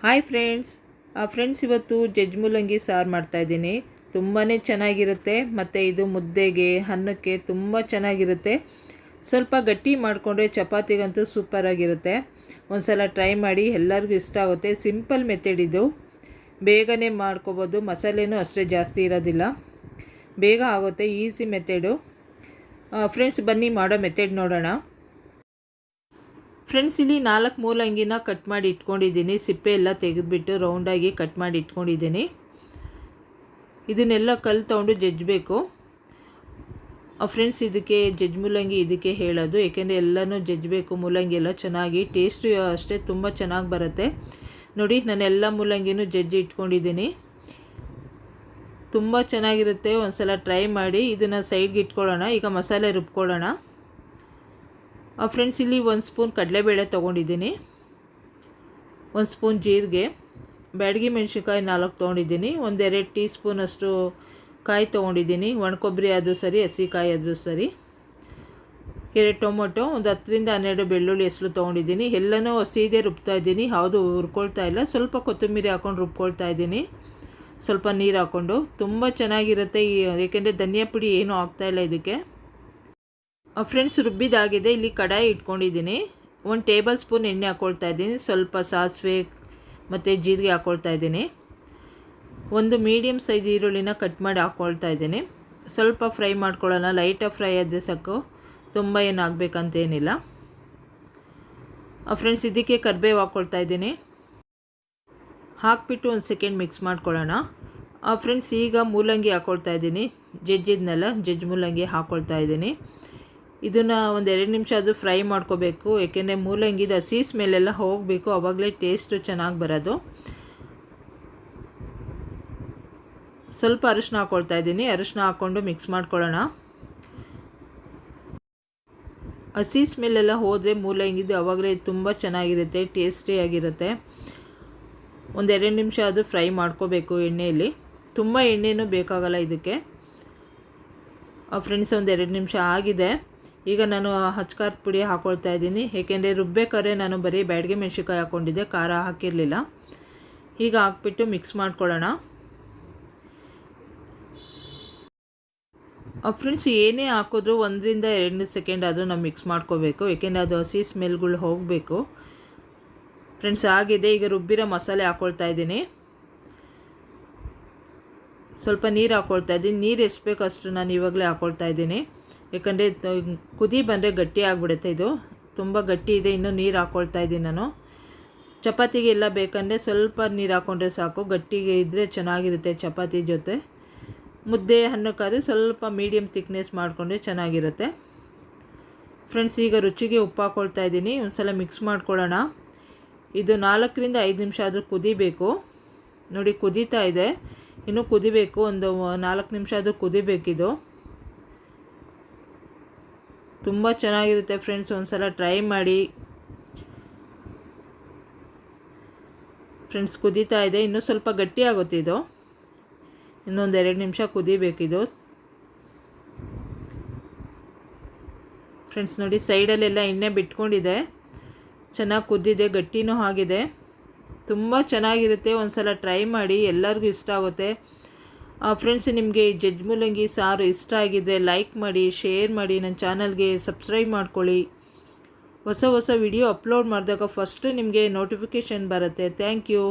Hi friends friends ಇವತ್ತು ಜಜ್ ಮೂಲಂಗಿ ಸಾರು ಮಾಡ್ತಾಯಿದ್ದೀನಿ ತುಂಬಾ ಚೆನ್ನಾಗಿರುತ್ತೆ. ಮತ್ತು ಇದು ಮುದ್ದೆಗೆ, ಅನ್ನಕ್ಕೆ ತುಂಬ ಚೆನ್ನಾಗಿರುತ್ತೆ. ಸ್ವಲ್ಪ ಗಟ್ಟಿ ಮಾಡಿಕೊಂಡ್ರೆ ಚಪಾತಿಗಂತೂ ಸೂಪರಾಗಿರುತ್ತೆ ಒಂದು ಸಲ ಟ್ರೈ ಮಾಡಿ ಎಲ್ಲರಿಗೂ ಇಷ್ಟ ಆಗುತ್ತೆ. ಸಿಂಪಲ್ ಮೆಥಡ್ ಇದು. ಬೇಗನೆ ಮಾಡ್ಕೋಬೋದು. ಮಸಾಲೆನೂ ಅಷ್ಟೇ ಜಾಸ್ತಿ ಇರೋದಿಲ್ಲ. ಬೇಗ ಆಗುತ್ತೆ. ಈಸಿ ಮೆಥೆಡು ಫ್ರೆಂಡ್ಸ್ ಬನ್ನಿ ಮಾಡೋ ಮೆಥಡ್ ನೋಡೋಣ. ಫ್ರೆಂಡ್ಸ್ ಇಲ್ಲಿ ನಾಲ್ಕು ಮೂಲಂಗಿನ ಕಟ್ ಮಾಡಿ ಇಟ್ಕೊಂಡಿದ್ದೀನಿ. ಸಿಪ್ಪೆ ಎಲ್ಲ ತೆಗೆದುಬಿಟ್ಟು ರೌಂಡಾಗಿ ಕಟ್ ಮಾಡಿ ಇಟ್ಕೊಂಡಿದ್ದೀನಿ. ಇದನ್ನೆಲ್ಲ ಕಲ್ಲು ತೊಗೊಂಡು ಜಜ್ಜಬೇಕು. ಫ್ರೆಂಡ್ಸ್ ಇದಕ್ಕೆ ಜಜ್ ಮೂಲಂಗಿ ಇದಕ್ಕೆ ಹೇಳೋದು. ಏಕೆಂದರೆ ಎಲ್ಲನೂ ಜಜ್ಜಬೇಕು. ಮೂಲಂಗಿ ಎಲ್ಲ ಚೆನ್ನಾಗಿ ಟೇಸ್ಟು ಅಷ್ಟೇ ತುಂಬ ಚೆನ್ನಾಗಿ ಬರುತ್ತೆ. ನೋಡಿ, ನಾನು ಎಲ್ಲ ಮೂಲಂಗಿನೂ ಜಜ್ಜಿ ಇಟ್ಕೊಂಡಿದ್ದೀನಿ. ತುಂಬ ಚೆನ್ನಾಗಿರುತ್ತೆ. ಒಂದು ಸಲ ಟ್ರೈ ಮಾಡಿ ಇದನ್ನು ಸೈಡ್ಗೆ ಇಟ್ಕೊಳ್ಳೋಣ. ಈಗ ಮಸಾಲೆ ರುಬ್ಕೊಳ್ಳೋಣ. ಫ್ರೆಂಡ್ಸ್ ಇಲ್ಲಿ ಒಂದು ಸ್ಪೂನ್ ಕಡಲೆಬೇಳೆ ತೊಗೊಂಡಿದ್ದೀನಿ. ಒಂದು ಸ್ಪೂನ್ ಜೀರಿಗೆ, ಬ್ಯಾಡಗಿ ಮೆಣಸಿನ್ಕಾಯಿ ನಾಲ್ಕು ತೊಗೊಂಡಿದ್ದೀನಿ. ಒಂದೆರಡು ಟೀ ಸ್ಪೂನಷ್ಟು ಕಾಯಿ ತೊಗೊಂಡಿದ್ದೀನಿ. ಒಣಕೊಬ್ಬರಿ ಆದರೂ ಸರಿ, ಹಸಿಕಾಯಿ ಆದರೂ ಸರಿ. ಎರಡು ಟೊಮೊಟೊ, ಒಂದು ಹತ್ತರಿಂದ ಹನ್ನೆರಡು ಬೆಳ್ಳುಳ್ಳಿ ಹೆಸರು ತೊಗೊಂಡಿದ್ದೀನಿ. ಎಲ್ಲನೂ ಹಸಿದೇ ರುಬ್ತಾ ಇದ್ದೀನಿ. ಯಾವುದು ಹುರ್ಕೊಳ್ತಾ ಇಲ್ಲ. ಸ್ವಲ್ಪ ಕೊತ್ತಂಬರಿ ಹಾಕ್ಕೊಂಡು ರುಬ್ಕೊಳ್ತಾ ಇದ್ದೀನಿ. ಸ್ವಲ್ಪ ನೀರು ಹಾಕ್ಕೊಂಡು ತುಂಬ ಚೆನ್ನಾಗಿರುತ್ತೆ ಈ ಏಕೆಂದರೆ ಧನಿಯಾ ಪುಡಿ ಏನೂ ಆಗ್ತಾಯಿಲ್ಲ ಇದಕ್ಕೆ. ಫ್ರೆಂಡ್ಸ್ ರುಬ್ಬಿದಾಗಿದೆ. ಇಲ್ಲಿ ಕಡಾಯಿ ಇಟ್ಕೊಂಡಿದ್ದೀನಿ. ಒಂದು ಟೇಬಲ್ ಸ್ಪೂನ್ ಎಣ್ಣೆ ಹಾಕ್ಕೊಳ್ತಾ ಇದ್ದೀನಿ. ಸ್ವಲ್ಪ ಸಾಸಿವೆ ಮತ್ತು ಜೀರಿಗೆ ಹಾಕ್ಕೊಳ್ತಾ ಇದ್ದೀನಿ. ಒಂದು ಮೀಡಿಯಮ್ ಸೈಜ್ ಈರುಳ್ಳಿನ ಕಟ್ ಮಾಡಿ ಹಾಕ್ಕೊಳ್ತಾ ಇದ್ದೀನಿ. ಸ್ವಲ್ಪ ಫ್ರೈ ಮಾಡ್ಕೊಳ್ಳೋಣ. ಲೈಟಾಗಿ ಫ್ರೈ ಆದರೆ ಸಾಕು. ತುಂಬ ಏನು ಆಗಬೇಕಂತೇನಿಲ್ಲ ಫ್ರೆಂಡ್ಸ್ ಇದಕ್ಕೆ ಕರ್ಬೇವು ಹಾಕ್ಕೊಳ್ತಾ ಇದ್ದೀನಿ. ಹಾಕ್ಬಿಟ್ಟು ಒಂದು ಸೆಕೆಂಡ್ ಮಿಕ್ಸ್ ಮಾಡ್ಕೊಳ್ಳೋಣ. ಫ್ರೆಂಡ್ಸ್ ಈಗ ಮೂಲಂಗಿ ಹಾಕ್ಕೊಳ್ತಾ ಇದ್ದೀನಿ. ಜಜ್ಜಿದ್ನೆಲ್ಲ ಜಜ್ ಮೂಲಂಗಿ ಹಾಕ್ಕೊಳ್ತಾ ಇದ್ದೀನಿ. ಇದನ್ನು ಒಂದು ಎರಡು ನಿಮಿಷ ಅದು ಫ್ರೈ ಮಾಡ್ಕೋಬೇಕು. ಏಕೆಂದರೆ ಮೂಲಂಗಿದ ಹಸಿ ಸ್ಮೆಲ್ಲೆಲ್ಲ ಹೋಗಬೇಕು. ಅವಾಗಲೇ ಟೇಸ್ಟು ಚೆನ್ನಾಗಿ ಬರೋದು. ಸ್ವಲ್ಪ ಅರಿಶಿನ ಹಾಕ್ಕೊಳ್ತಾ ಇದ್ದೀನಿ. ಅರಿಶಿನ ಹಾಕ್ಕೊಂಡು ಮಿಕ್ಸ್ ಮಾಡ್ಕೊಳ್ಳೋಣ. ಹಸಿ ಸ್ಮೆಲ್ಲೆಲ್ಲ ಹೋದರೆ ಮೂಲಂಗಿದ್ದು ಅವಾಗಲೇ ತುಂಬ ಚೆನ್ನಾಗಿರುತ್ತೆ. ಟೇಸ್ಟಿಯಾಗಿರುತ್ತೆ ಒಂದು ಎರಡು ನಿಮಿಷ ಅದು ಫ್ರೈ ಮಾಡ್ಕೋಬೇಕು ಎಣ್ಣೆಯಲ್ಲಿ. ತುಂಬ ಎಣ್ಣೆನೂ ಬೇಕಾಗಲ್ಲ ಇದಕ್ಕೆ. ಫ್ರೆಂಡ್ಸ್ ಒಂದು ಎರಡು ನಿಮಿಷ ಆಗಿದೆ. ಈಗ ನಾನು ಹಚ್ಕಾರದ ಪುಡಿ ಹಾಕ್ಕೊಳ್ತಾ ಇದ್ದೀನಿ. ಏಕೆಂದರೆ ರುಬ್ಬೇಕಾದ್ರೆ ನಾನು ಬರೀ ಬ್ಯಾಡಿಗೆ ಮೆಣಸಿನ್ಕಾಯಿ ಹಾಕ್ಕೊಂಡಿದ್ದೆ ಖಾರ ಹಾಕಿರಲಿಲ್ಲ. ಈಗ ಹಾಕ್ಬಿಟ್ಟು ಮಿಕ್ಸ್ ಮಾಡ್ಕೊಳ್ಳೋಣ. ಫ್ರೆಂಡ್ಸ್, ಏನೇ ಹಾಕಿದ್ರು ಒಂದರಿಂದ ಎರಡು ಸೆಕೆಂಡ್ ಆದರೂ ನಾವು ಮಿಕ್ಸ್ ಮಾಡ್ಕೋಬೇಕು. ಏಕೆಂದರೆ ಅದು ಹಸಿ ಸ್ಮೆಲ್ಗಳು ಹೋಗಬೇಕು. ಫ್ರೆಂಡ್ಸ್, ಆಗಿದೆ. ಈಗ ರುಬ್ಬಿರೋ ಮಸಾಲೆ ಹಾಕ್ಕೊಳ್ತಾ ಇದ್ದೀನಿ. ಸ್ವಲ್ಪ ನೀರು ಹಾಕ್ಕೊಳ್ತಾ ಇದ್ದೀನಿ. ನೀರು ಎಷ್ಟು ಬೇಕು ಅಷ್ಟು ನಾನು ಇವಾಗಲೇ ಹಾಕ್ಕೊಳ್ತಾ ಇದ್ದೀನಿ. ಯಾಕಂದರೆ ಕುದಿ ಬಂದರೆ ಗಟ್ಟಿ ಆಗಿಬಿಡುತ್ತೆ ಇದು. ತುಂಬ ಗಟ್ಟಿ ಇದೆ, ಇನ್ನೂ ನೀರು ಹಾಕ್ಕೊಳ್ತಾ ಇದ್ದೀನಿ ನಾನು. ಚಪಾತಿಗೆ ಎಲ್ಲ ಬೇಕಂದರೆ ಸ್ವಲ್ಪ ನೀರು ಹಾಕ್ಕೊಂಡ್ರೆ ಸಾಕು. ಗಟ್ಟಿಗೆ ಇದ್ದರೆ ಚೆನ್ನಾಗಿರುತ್ತೆ ಚಪಾತಿ ಜೊತೆ. ಮುದ್ದೆ ಅನ್ನಕ್ಕಾದ್ರೆ ಸ್ವಲ್ಪ ಮೀಡಿಯಮ್ ತಿಕ್ನೆಸ್ ಮಾಡಿಕೊಂಡ್ರೆ ಚೆನ್ನಾಗಿರುತ್ತೆ. ಫ್ರೆಂಡ್ಸ್ ಈಗ ರುಚಿಗೆ ಉಪ್ಪು ಹಾಕ್ಕೊಳ್ತಾ ಇದ್ದೀನಿ. ಒಂದು ಸಲ ಮಿಕ್ಸ್ ಮಾಡ್ಕೊಳ್ಳೋಣ. ಇದು ನಾಲ್ಕರಿಂದ ಐದು ನಿಮಿಷ ಆದರೂ ಕುದಿಬೇಕು. ನೋಡಿ, ಕುದೀತಾ ಇದೆ. ಇನ್ನೂ ಕುದಿಬೇಕು. ಒಂದು ನಾಲ್ಕು ನಿಮಿಷ ಆದರೂ ಕುದಿಬೇಕಿದು. ತುಂಬ ಚೆನ್ನಾಗಿರುತ್ತೆ ಫ್ರೆಂಡ್ಸ್ ಒಂದು ಸಲ ಟ್ರೈ ಮಾಡಿ. ಫ್ರೆಂಡ್ಸ್ ಕುದೀತಾ ಇದೆ. ಇನ್ನೂ ಸ್ವಲ್ಪ ಗಟ್ಟಿ ಆಗುತ್ತೆ ಇದು. ಇನ್ನೊಂದು ಎರಡು ನಿಮಿಷ ಕುದಿಬೇಕಿದು ಫ್ರೆಂಡ್ಸ್ ನೋಡಿ ಸೈಡಲ್ಲೆಲ್ಲ ಎಣ್ಣೆ ಬಿಟ್ಕೊಂಡಿದೆ. ಚೆನ್ನಾಗಿ ಕುದ್ದಿದೆ, ಗಟ್ಟಿನೂ ಆಗಿದೆ. ತುಂಬ ಚೆನ್ನಾಗಿರುತ್ತೆ. ಒಂದು ಸಲ ಟ್ರೈ ಮಾಡಿ. ಎಲ್ಲರಿಗೂ ಇಷ್ಟ ಆಗುತ್ತೆ. ಫ್ರೆಂಡ್ಸ್ ನಿಮಗೆ ಜಜ್ ಮೂಲಂಗಿ ಸಾರು ಇಷ್ಟ ಆಗಿದೆ ಲೈಕ್ ಮಾಡಿ ಶೇರ್ ಮಾಡಿ ನನ್ನ ಚಾನಲ್ಗೆ ಸಬ್ಸ್ಕ್ರೈಬ್ ಮಾಡ್ಕೊಳ್ಳಿ. ಹೊಸ ಹೊಸ ವಿಡಿಯೋ ಅಪ್ಲೋಡ್ ಮಾಡಿದಾಗ ಫಸ್ಟು ನಿಮಗೆ ನೋಟಿಫಿಕೇಷನ್ ಬರುತ್ತೆ. Thank you